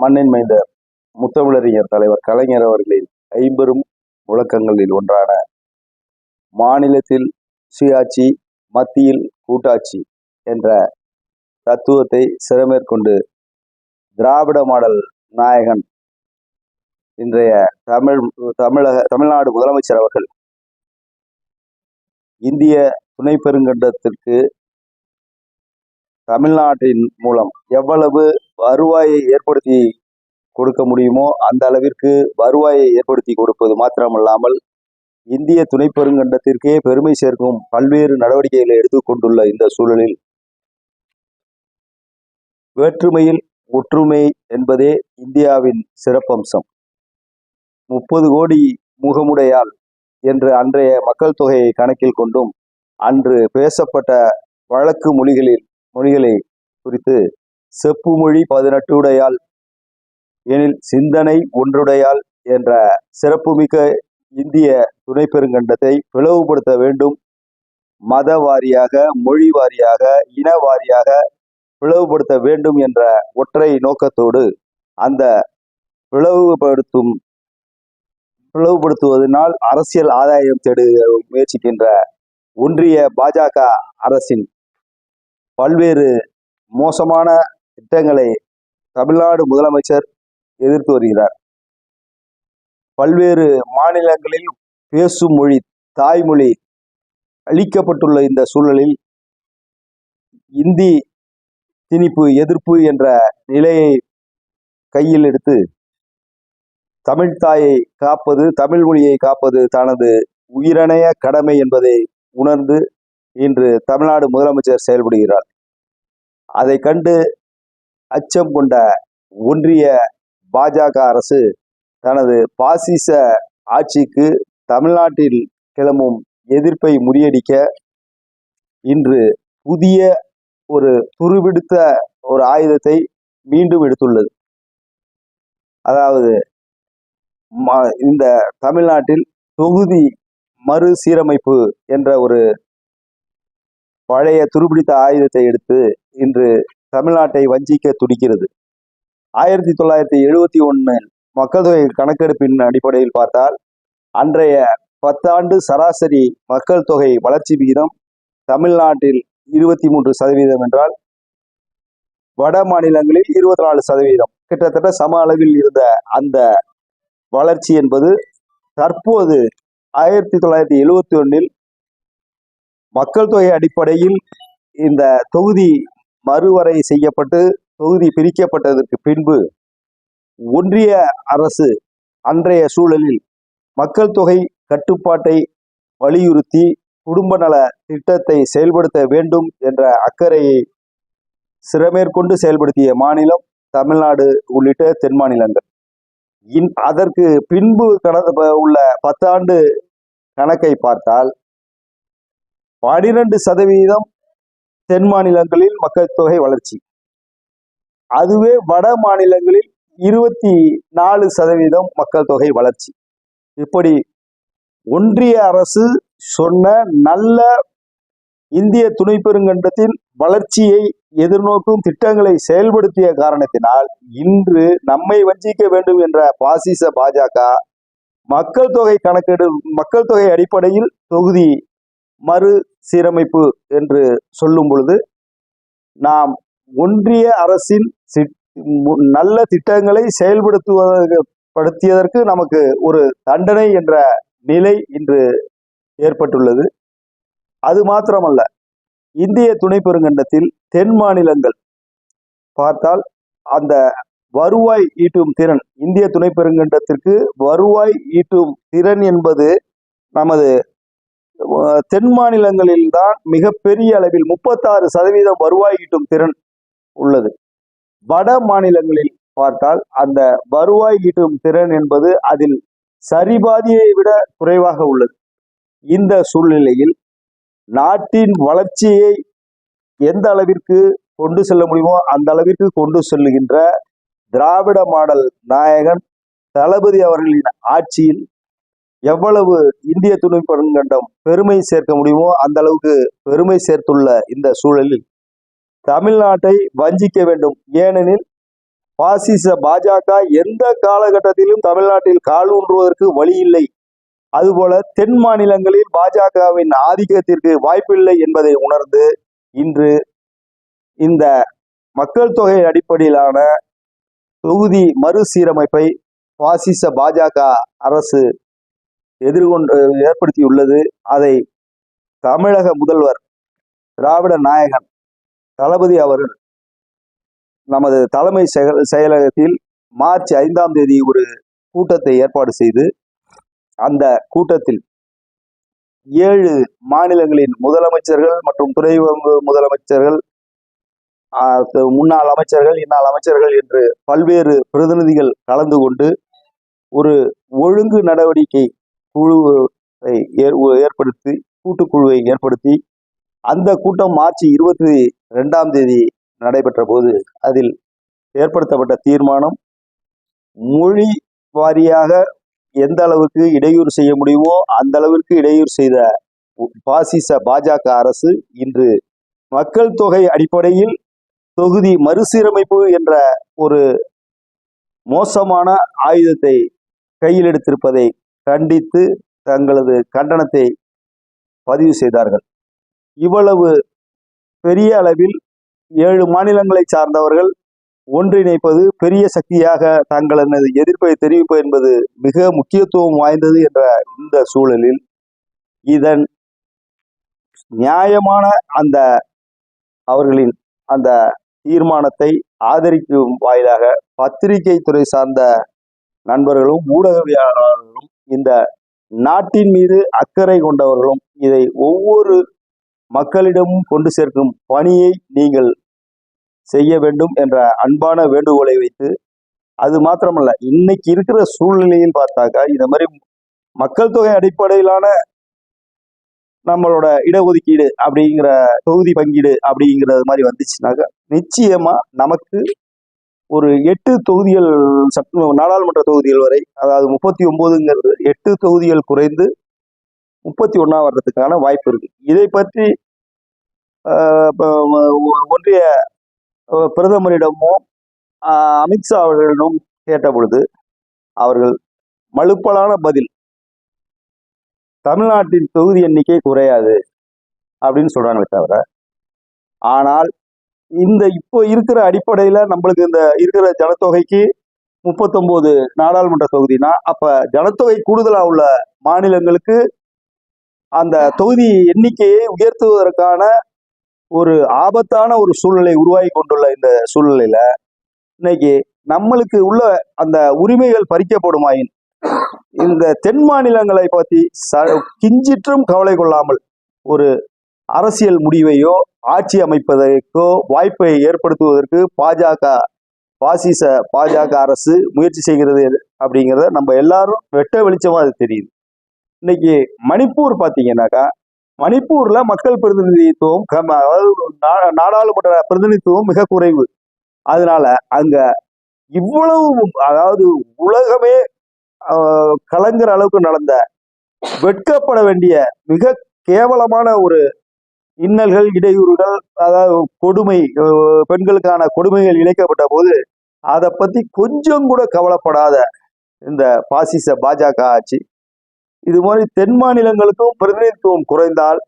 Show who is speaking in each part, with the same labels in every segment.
Speaker 1: மண்ணின் மைந்த முத்தமிழறிஞர் தலைவர் கலைஞர் அவர்களின் ஐம்பெரும் முழக்கங்களில் ஒன்றான மாநிலத்தில் சுயாட்சி மத்தியில் கூட்டாட்சி என்ற தத்துவத்தை சிறமேற்கொண்டு திராவிட மாடல் நாயகன் இன்றைய தமிழ் தமிழக தமிழ்நாடு முதலமைச்சர் அவர்கள் இந்திய துணை பெருங்கண்டத்திற்கு தமிழ்நாட்டின் மூலம் எவ்வளவு வருவாயை ஏற்படுத்தி கொடுக்க முடியுமோ அந்த அளவிற்கு வருவாயை ஏற்படுத்தி கொடுப்பது மாத்திரமல்லாமல் இந்திய துணை பெருங்கண்டத்திற்கே பெருமை சேர்க்கும் பல்வேறு நடவடிக்கைகளை எடுத்துக்கொண்டுள்ள இந்த சூழலில் வேற்றுமையில் ஒற்றுமை என்பதே இந்தியாவின் சிறப்பம்சம். முப்பது கோடி முகமுடையால் என்று அன்றைய மக்கள் தொகையை கணக்கில் கொண்டும் அன்று பேசப்பட்ட வழக்கு மொழிகளில் மொழிகளை குறித்து செப்பு மொழி பதினெட்டுடையால் எனில் சிந்தனை ஒன்றுடையால் என்ற சிறப்புமிக்க இந்திய துணை பெருங்கண்டத்தை பிளவுபடுத்த வேண்டும். மத வாரியாக மொழி வாரியாக இன வாரியாக பிளவுபடுத்த வேண்டும் என்ற ஒற்றை நோக்கத்தோடு அந்த பிளவுபடுத்தும் பிளவுபடுத்துவதனால் அரசியல் ஆதாயம் தேட முயற்சிக்கின்ற ஒன்றிய பாஜக அரசின் பல்வேறு மோசமான திட்டங்களை தமிழ்நாடு முதலமைச்சர் எதிர்த்து வருகிறார். பல்வேறு மாநிலங்களில் பேசும் மொழி தாய்மொழி அளிக்கப்பட்டுள்ள இந்த சூழலில் இந்தி திணிப்பு எதிர்ப்பு என்ற நிலையை கையில் எடுத்து தமிழ் தாயை காப்பது தமிழ் மொழியை காப்பது தனது உயிரணைய கடமை என்பதை உணர்ந்து இன்று தமிழ்நாடு முதலமைச்சர் செயல்படுகிறார். அதை கண்டு அச்சம் கொண்ட ஒன்றிய பாஜக அரசு தனது பாசிச ஆட்சிக்கு தமிழ்நாட்டில் கிளம்பும் எதிர்ப்பை முறியடிக்க இன்று புதிய ஒரு துருவிடுத்த ஒரு ஆயுதத்தை மீண்டும் எடுத்துள்ளது. அதாவது இந்த தமிழ்நாட்டில் தொகுதி மறுசீரமைப்பு என்ற ஒரு பழைய துருபிடித்த ஆயுதத்தை எடுத்து இன்று தமிழ்நாட்டை வஞ்சிக்க துடிக்கிறது. ஆயிரத்தி தொள்ளாயிரத்தி எழுபத்தி ஒன்று மக்கள் தொகை கணக்கெடுப்பின் அடிப்படையில் பார்த்தால் அன்றைய பத்தாண்டு சராசரி மக்கள் தொகை வளர்ச்சி விகிதம் தமிழ்நாட்டில் இருபத்தி மூன்று சதவீதம் என்றால் வட மாநிலங்களில் இருபத்தி நாலு சதவீதம். கிட்டத்தட்ட சம அளவில் இருந்த அந்த வளர்ச்சி என்பது தற்போது ஆயிரத்தி தொள்ளாயிரத்தி எழுவத்தி ஒன்றில் மக்கள் தொகை அடிப்படையில் இந்த தொகுதி மறுவரை செய்யப்பட்டு தொகுதி பிரிக்கப்பட்டதற்கு பின்பு ஒன்றிய அரசு அன்றைய சூழலில் மக்கள் தொகை கட்டுப்பாட்டை வலியுறுத்தி குடும்ப நல திட்டத்தை செயல்படுத்த வேண்டும் என்ற அக்கறையை சிறமேற்கொண்டு செயல்படுத்திய மாநிலம் தமிழ்நாடு உள்ளிட்ட தென் மாநிலங்கள். இன் அதற்கு பின்பு கடந்த உள்ள பத்தாண்டு கணக்கை பார்த்தால் பனிரெண்டு சதவீதம் தென் மாநிலங்களில் மக்கள் தொகை வளர்ச்சி. அதுவே வட மாநிலங்களில் இருபத்தி நாலு சதவீதம் மக்கள் தொகை வளர்ச்சி. இப்படி ஒன்றிய அரசு சொன்ன நல்ல இந்திய துணை பெருங்கண்டத்தின் வளர்ச்சியை எதிர்நோக்கும் திட்டங்களை செயல்படுத்திய காரணத்தினால் இன்று நம்மை வஞ்சிக்க வேண்டும் என்ற பாசிச பாஜக மக்கள் தொகை கணக்கெடு மக்கள் தொகை அடிப்படையில் தொகுதி மறு சீரமைப்பு என்று சொல்லும் பொழுது நாம் ஒன்றிய அரசின் நல்ல திட்டங்களை செயல்படுத்துவதற்கு நமக்கு ஒரு தண்டனை என்ற நிலை இன்று ஏற்பட்டுள்ளது. அது மாத்திரமல்ல இந்திய துணை பெருங்கண்டத்தில் தென் மாநிலங்கள் பார்த்தால் அந்த வருவாய் ஈட்டும் திறன் இந்திய துணை பெருங்கண்டத்திற்கு வருவாய் ஈட்டும் திறன் என்பது நமது தென் மாநிலங்களில் தான் மிகப்பெரிய அளவில் முப்பத்தாறு சதவீதம் வருவாய் ஈட்டும் திறன் உள்ளது. வட மாநிலங்களில் பார்த்தால் அந்த வருவாய் ஈட்டும் திறன் என்பது அதில் சரிபாதியை விட குறைவாக உள்ளது. இந்த சூழ்நிலையில் நாட்டின் வளர்ச்சியை எந்த அளவிற்கு கொண்டு செல்ல முடியுமோ அந்த அளவிற்கு கொண்டு செல்லுகின்ற திராவிட மாடல் நாயகன் தளபதி அவர்களின் ஆட்சியில் எவ்வளவு இந்திய துணை பெருங்கண்டம் பெருமை சேர்க்க முடியுமோ அந்த அளவுக்கு பெருமை சேர்த்துள்ள இந்த சூழலில் தமிழ்நாட்டை வஞ்சிக்க வேண்டும். ஏனெனில் பாசிச பாஜக எந்த காலகட்டத்திலும் தமிழ்நாட்டில் கால் ஊன்றுவதற்கு வழி இல்லை. அதுபோல தென் மாநிலங்களில் பாஜகவின் ஆதிக்கத்திற்கு வாய்ப்பில்லை என்பதை உணர்ந்து இன்று இந்த மக்கள் தொகை அடிப்படையிலான தொகுதி மறுசீரமைப்பை பாசிச பாஜக அரசு எதிர்கொண்டு ஏற்படுத்தியுள்ளது. அதை தமிழக முதல்வர் திராவிட நாயகன் தளபதி அவர்கள் நமது தலைமை செயல் செயலகத்தில் மார்ச் ஐந்தாம் தேதி ஒரு கூட்டத்தை ஏற்பாடு செய்து அந்த கூட்டத்தில் ஏழு மாநிலங்களின் முதலமைச்சர்கள் மற்றும் துறை முதலமைச்சர்கள் முன்னாள் அமைச்சர்கள் இந்நாள் அமைச்சர்கள் என்று பல்வேறு பிரதிநிதிகள் கலந்து கொண்டு ஒரு ஒழுங்கு நடவடிக்கை குழுவை ஏற்படுத்தி கூட்டுக்குழுவை ஏற்படுத்தி அந்த கூட்டம் மார்ச் இருபத்தி ரெண்டாம் தேதி நடைபெற்ற போது அதில் ஏற்படுத்தப்பட்ட தீர்மானம் மொழி வாரியாக எந்த அளவுக்கு இடையூறு செய்ய முடியுமோ அந்த அளவிற்கு இடையூறு செய்த பாசிச பாஜக அரசு இன்று மக்கள் தொகை அடிப்படையில் தொகுதி மறுசீரமைப்பு என்ற ஒரு மோசமான ஆயுதத்தை கையில் எடுத்திருப்பதை கண்டித்து தங்களது கண்டனத்தை பதிவு செய்தார்கள். இவ்வளவு பெரிய அளவில் ஏழு மாநிலங்களை சார்ந்தவர்கள் ஒன்றிணைப்பது பெரிய சக்தியாக தங்களது எதிர்ப்பை தெரிவிப்பது என்பது மிக முக்கியத்துவம் வாய்ந்தது என்ற இந்த சூழலில் இதன் நியாயமான அந்த அவர்களின் அந்த தீர்மானத்தை ஆதரிக்கும் வாயிலாக பத்திரிகை துறை சார்ந்த நண்பர்களும் ஊடகவியலாளர்களும் இந்த நாட்டின் மீது அக்கறை கொண்டவர்களும் இதை ஒவ்வொரு மக்களிடமும் கொண்டு சேர்க்கும் பணியை நீங்கள் செய்ய வேண்டும் என்ற அன்பான வேண்டுகோளை வைத்து அது மாத்திரமல்ல இன்னைக்கு இருக்கிற சூழ்நிலையில் பார்த்தாக்கா இந்த மாதிரி மக்கள் தொகை அடிப்படையிலான நம்மளோட இடஒதுக்கீடு அப்படிங்கிற தொகுதி பங்கீடு அப்படிங்கிறது மாதிரி வந்துச்சுனாக்கா நிச்சயமா நமக்கு ஒரு எட்டு தொகுதிகள் சட்ட நாடாளுமன்ற தொகுதிகள் வரை அதாவது முப்பத்தி ஒன்பதுங்கிறது எட்டு தொகுதிகள் குறைந்து முப்பத்தி ஒன்றா வர்றதுக்கான வாய்ப்பு இருக்கு. இதை பற்றி ஒன்றிய பிரதமரிடமும் அமித்ஷா அவர்களிடம் கேட்ட பொழுது அவர்கள் மழுப்பலான பதில் தமிழ்நாட்டின் தொகுதி எண்ணிக்கை குறையாது அப்படின்னு சொல்றாங்களே தவிர ஆனால் இந்த இப்போ இருக்கிற அடிப்படையில நம்மளுக்கு இந்த இருக்கிற ஜனத்தொகைக்கு முப்பத்தொன்பது நாடாளுமன்ற தொகுதினா அப்ப ஜனத்தொகை கூடுதலா உள்ள மாநிலங்களுக்கு அந்த தொகுதி எண்ணிக்கையை உயர்த்துவதற்கான ஒரு ஆபத்தான ஒரு சூழ்நிலை உருவாகி கொண்டுள்ள இந்த சூழ்நிலையில இன்னைக்கு நம்மளுக்கு உள்ள அந்த உரிமைகள் பறிக்கப்படுமாயின் இந்த தென் மாநிலங்களை பற்றி ச கிஞ்சிற்றும் கவலை கொள்ளாமல் ஒரு அரசியல் முடிவையோ ஆட்சி அமைப்பதற்கோ வாய்ப்பை ஏற்படுத்துவதற்கு பாஜக பாசிச பாஜக அரசு முயற்சி செய்கிறது அப்படிங்கிறத நம்ம எல்லாரும் வெட்ட வெளிச்சமாக அது தெரியுது. இன்னைக்கு மணிப்பூர் பார்த்தீங்கன்னாக்கா மணிப்பூர்ல மக்கள் பிரதிநிதித்துவம் அதாவது நா- நாடாளுமன்ற பிரதிநிதித்துவம் மிக குறைவு. அதனால அங்க இவ்வளவு அதாவது உலகமே கலங்குற அளவுக்கு நடந்த வெட்கப்பட வேண்டிய மிக கேவலமான ஒரு இன்னல்கள் இடையூறுகள் அதாவது கொடுமை பெண்களுக்கான கொடுமைகள் இழைக்கப்பட்ட போது அதை பத்தி கொஞ்சம் கூட கவலைப்படாத இந்த பாசிச பாஜக ஆட்சி. இது மாதிரி தென் மாநிலங்களுக்கும் பிரதிநிதித்துவம் குறைந்தால்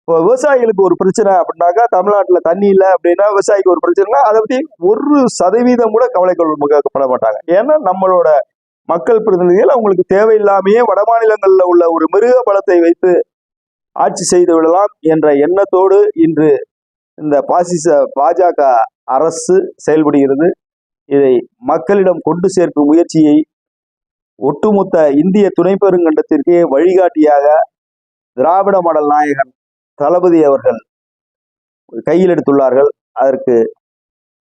Speaker 1: இப்போ விவசாயிகளுக்கு ஒரு பிரச்சனை அப்படின்னாக்கா தமிழ்நாட்டில் தண்ணி இல்லை அப்படின்னா விவசாயிக்கு ஒரு பிரச்சனைனா அதை பத்தி ஒரு சதவீதம் கூட கவலை கொள்ளப்பட மாட்டாங்க. ஏன்னா நம்மளோட மக்கள் பிரதிநிதிகள் அவங்களுக்கு தேவையில்லாமையே வட மாநிலங்களில் உள்ள ஒரு மிருக பலத்தை வைத்து ஆட்சி செய்து விடலாம் என்ற எண்ணத்தோடு இன்று இந்த பாசிச பாஜக அரசு செயல்படுகிறது. இதை மக்களிடம் கொண்டு சேர்க்கும் முயற்சியை ஒட்டுமொத்த இந்திய துணை பெருங்கண்டத்திற்கு வழிகாட்டியாக திராவிட மாடல் நாயகன் தளபதி அவர்கள் கையில் எடுத்துள்ளார்கள். அதற்கு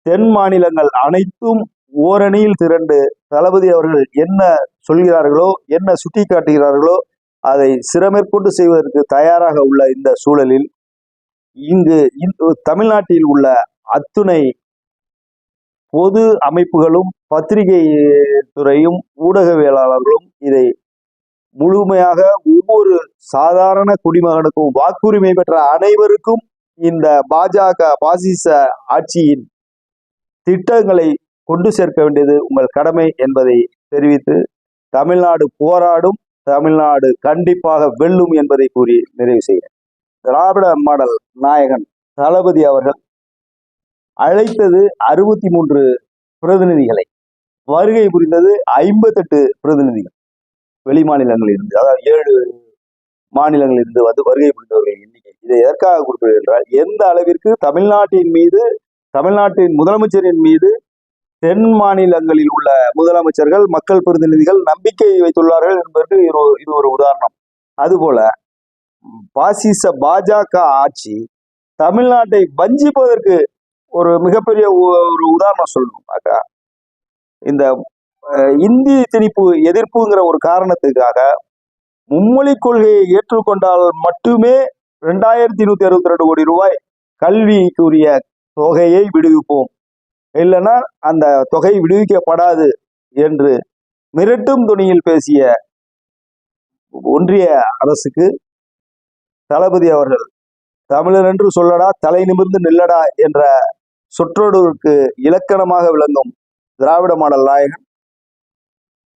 Speaker 1: தென் மாநிலங்கள் அனைத்தும் ஓரணியில் திரண்டு தளபதி அவர்கள் என்ன சொல்கிறார்களோ என்ன சுட்டி காட்டுகிறார்களோ அதை சிரமேற்கொண்டு செய்வதற்கு தயாராக உள்ள இந்த சூழலில் இங்கு தமிழ்நாட்டில் உள்ள அத்துணை பொது அமைப்புகளும் பத்திரிகை துறையும் ஊடகவியலாளர்களும் இதை முழுமையாக ஒவ்வொரு சாதாரண குடிமகனுக்கும் வாக்குரிமை பெற்ற அனைவருக்கும் இந்த பாஜக பாசிச ஆட்சியின் திட்டங்களை கொண்டு சேர்க்க வேண்டியது உங்கள் கடமை என்பதை தெரிவித்து தமிழ்நாடு போராடும் தமிழ்நாடு கண்டிப்பாக வெல்லும் என்பதை கூறி நிறைவு செய்கிறேன். திராவிட மாடல் நாயகன் தளபதி அவர்கள் அழைத்தது அறுபத்தி மூன்று பிரதிநிதிகளை. வருகை புரிந்தது ஐம்பத்தெட்டு பிரதிநிதிகள். வெளி மாநிலங்களில் இருந்து அதாவது ஏழு மாநிலங்களில் இருந்து வந்து வருகை புரிந்தவர்கள் எண்ணிக்கை. இதை எதற்காக கொடுப்பது என்றால் எந்த அளவிற்கு தமிழ்நாட்டின் மீது தமிழ்நாட்டின் முதலமைச்சரின் மீது தென் மாநிலங்களில் உள்ள முதலமைச்சர்கள் மக்கள் பிரதிநிதிகள் நம்பிக்கை வைத்துள்ளார்கள் என்பதற்கு இது ஒரு- இது ஒரு உதாரணம். அதுபோல பாசிச பாஜக ஆட்சி தமிழ்நாட்டை வஞ்சிப்பதற்கு ஒரு மிகப்பெரிய ஒரு உதாரணம் சொல்லணும்னாக்கா இந்த இந்தி திணிப்பு எதிர்ப்புங்கிற ஒரு காரணத்துக்காக மும்மொழி கொள்கையை ஏற்றுக்கொண்டால் மட்டுமே ரெண்டாயிரத்தி நூத்தி அறுபத்தி ரெண்டு கோடி ரூபாய் கல்விக்குரிய தொகையை விடுவிப்போம். இல்லைன்னா அந்த தொகை விடுவிக்கப்படாது என்று மிரட்டும் துணியில் பேசிய ஒன்றிய அரசுக்கு தளபதி அவர்கள் தமிழர் என்று சொல்லடா தலை நிமிர்ந்து நில்லடா என்ற சொற்றொடருக்கு இலக்கணமாக விளங்கும் திராவிட மாடல் நாயகன்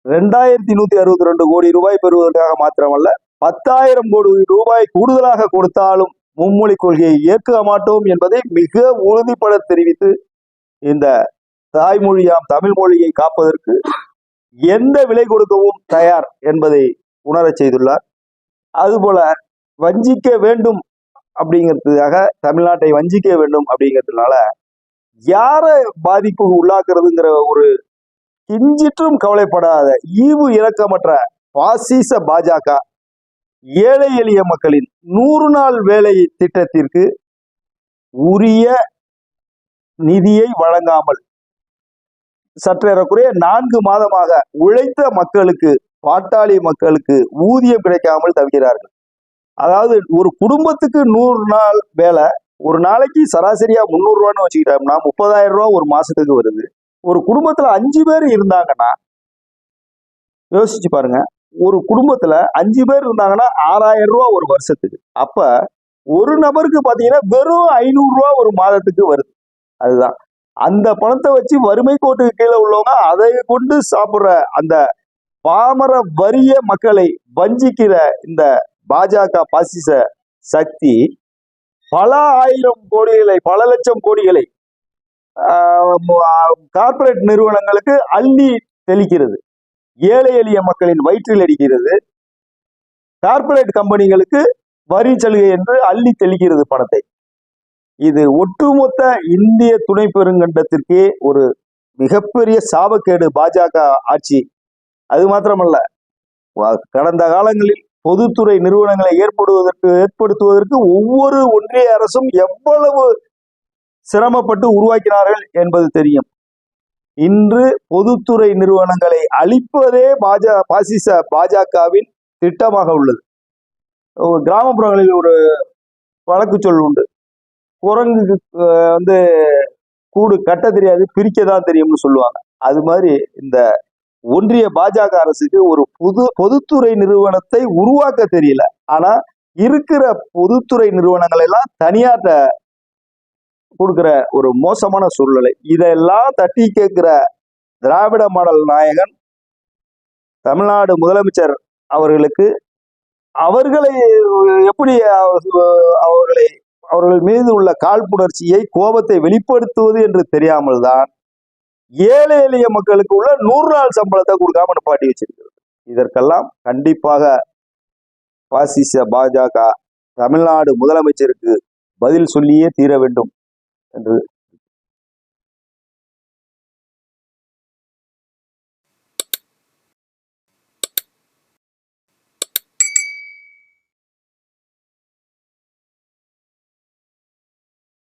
Speaker 1: ரெண்டாயிரத்தி நூத்தி அறுபத்தி ரெண்டு கோடி ரூபாய் பெறுவதற்காக மாத்திரமல்ல பத்தாயிரம் கோடி ரூபாய் கூடுதலாக கொடுத்தாலும் மும்மொழி கொள்கையை ஏற்க மாட்டோம் என்பதை மிக உறுதிப்பட தெரிவித்து இந்த தாய்மொழியாம் தமிழ் மொழியை காப்பதற்கு எந்த விலை கொடுக்கவும் தயார் என்பதை உணரச் செய்துள்ளார். அதுபோல வஞ்சிக்க வேண்டும் அப்படிங்கிறதுக்காக தமிழ்நாட்டை வஞ்சிக்க வேண்டும் அப்படிங்கிறதுனால யாரை பாதிப்புக்கு உள்ளாக்குறதுங்கிற ஒரு கிஞ்சிற்றும் கவலைப்படாத ஈவு இறக்கமற்ற பாசிச பாஜக ஏழை எளிய மக்களின் நூறு நாள் வேலை திட்டத்திற்கு உரிய நிதியை வழங்காமல் சற்றேறக்குறைய நான்கு மாதமாக உழைத்த மக்களுக்கு பாட்டாளி மக்களுக்கு ஊதியம் கிடைக்காமல் தவிக்கிறார்கள். அதாவது ஒரு குடும்பத்துக்கு நூறு நாள் வேலை ஒரு நாளைக்கு சராசரியா முந்நூறு ரூபான்னு வச்சுக்கிட்டோம்னா முப்பதாயிரம் ரூபா ஒரு மாசத்துக்கு வருது. ஒரு குடும்பத்துல அஞ்சு பேர் இருந்தாங்கன்னா யோசிச்சு பாருங்க. ஒரு குடும்பத்துல அஞ்சு பேர் இருந்தாங்கன்னா ஆறாயிரம் ரூபா ஒரு வருஷத்துக்கு. அப்ப ஒரு நபருக்கு பாத்தீங்கன்னா வெறும் ஐநூறு ரூபா ஒரு மாதத்துக்கு வருது. அதுதான். அந்த பணத்தை வச்சு வறுமை கோட்டுக்கு கீழே உள்ளவங்க அதை கொண்டு சாப்பிட்ற அந்த பாமர வறிய மக்களை வஞ்சிக்கிற இந்த பாஜக பாசிச சக்தி பல ஆயிரம் கோடிகளை பல லட்சம் கோடிகளை கார்ப்பரேட் நிறுவனங்களுக்கு அள்ளி தெளிக்கிறது. ஏழை எளிய மக்களின் வயிற்றில் அடிக்கிறது. கார்ப்பரேட் கம்பெனிகளுக்கு வரி சலுகை என்று அள்ளி தெளிக்கிறது பணத்தை. இது ஒட்டுமொத்த இந்திய துணை பெருங்கண்டத்திற்கே ஒரு மிகப்பெரிய சாபக்கேடு பாஜக ஆட்சி. அது மாத்திரமல்ல கடந்த காலங்களில் பொதுத்துறை நிறுவனங்களை ஏற்படுவதற்கு ஏற்படுத்துவதற்கு ஒவ்வொரு ஒன்றிய அரசும் எவ்வளவு சிரமப்பட்டு உருவாக்கினார்கள் என்பது தெரியும். இன்று பொதுத்துறை நிறுவனங்களை அழிப்பதே பாஜ பாசிச பாஜகவின் திட்டமாக உள்ளது. கிராமப்புறங்களில் ஒரு வழக்கு சொல் உண்டு. குரங்குக்கு வந்து கூடு கட்ட தெரியாது பிரிக்க தான் தெரியும்னு சொல்லுவாங்க. அது மாதிரி இந்த ஒன்றிய பாஜக அரசுக்கு ஒரு புது பொதுத்துறை நிறுவனத்தை உருவாக்க தெரியல. ஆனா இருக்கிற பொதுத்துறை நிறுவனங்கள் எல்லாம் தனியார்ட்ட கொடுக்குற ஒரு மோசமான சூழ்நிலை. இதெல்லாம் தட்டி கேட்கிற திராவிட மாடல் நாயகன் தமிழ்நாடு முதலமைச்சர் அவர்களுக்கு அவர்களை எப்படி அவர்களை அவர்கள் மீது உள்ள காழ்ப்புணர்ச்சியை கோபத்தை வெளிப்படுத்துவது என்று தெரியாமல் தான் ஏழை எளிய மக்களுக்கு உள்ள நூறு நாள் சம்பளத்தை கொடுக்காம நிப்பாட்டி வச்சிருக்கிறது. இதற்கெல்லாம் கண்டிப்பாக பாசிச பாஜக தமிழ்நாடு முதலமைச்சருக்கு பதில் சொல்லியே தீர வேண்டும் என்று